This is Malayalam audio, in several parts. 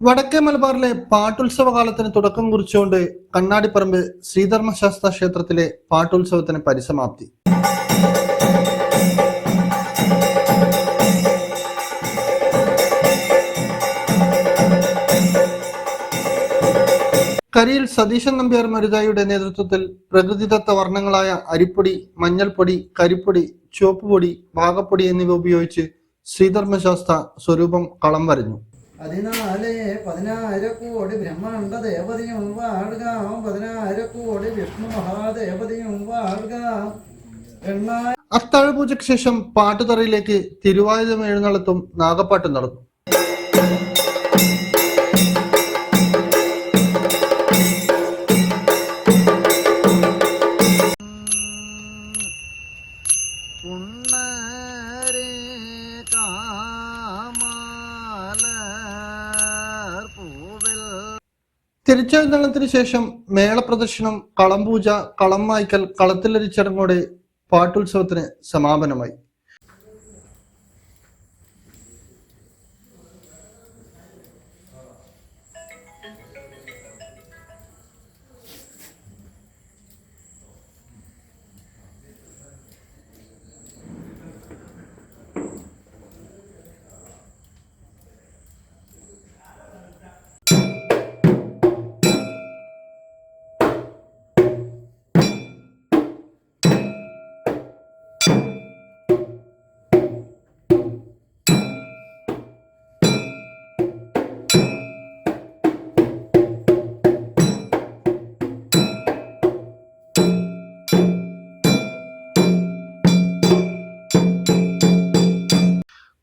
വടക്കേ മലബാറിലെ പാട്ടുത്സവ കാലത്തിന് തുടക്കം കുറിച്ചുകൊണ്ട് കണ്ണാടിപ്പറമ്പ് ശ്രീധർമ്മശാസ്ത്ര ക്ഷേത്രത്തിലെ പാട്ടുത്സവത്തിന് പരിസമാപ്തി. കരിയിൽ സതീശൻ നമ്പ്യാർ മരുതായിയുടെ നേതൃത്വത്തിൽ പ്രകൃതിദത്ത വർണങ്ങളായ അരിപ്പൊടി മഞ്ഞൾപ്പൊടി കരിപ്പൊടി ചുവപ്പുപൊടി വാകപ്പൊടി എന്നിവ ഉപയോഗിച്ച് ശ്രീധർമ്മശാസ്ത്ര സ്വരൂപം കളം വരഞ്ഞു. പതിനാല് പതിനായിര കോടി ബ്രഹ്മാണ്ട ദേവതയും വാഴുക. പതിനായിര കോടി വിഷ്ണു മഹാദേവതയും വാഴുക. പൂജയ്ക്ക് ശേഷം പാട്ടുതറയിലേക്ക് തിരുവായുധം എഴുന്നള്ളത്തും നാഗപ്പാട്ടും നടന്നു. തിരിച്ചെഴുന്നള്ളത്തിന് ശേഷം മേളപ്രദർശനം കളംപൂജ കളം മായ്ക്കൽ കളത്തിലരിച്ചടങ്ങോടെ പാട്ടുത്സവത്തിന് സമാപനമായി.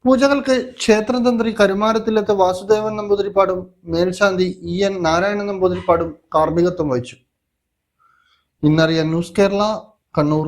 പൂജകൾക്ക് ക്ഷേത്രതന്ത്രി കരുമാരത്തിലെത്ത വാസുദേവൻ നമ്പൂതിരിപ്പാടും മേൽശാന്തി ഇ എൻ നാരായണൻ നമ്പൂതിരിപ്പാടും കാർമ്മികത്വം വഹിച്ചു. ഇന്നറിയ ന്യൂസ് കേരള കണ്ണൂർ.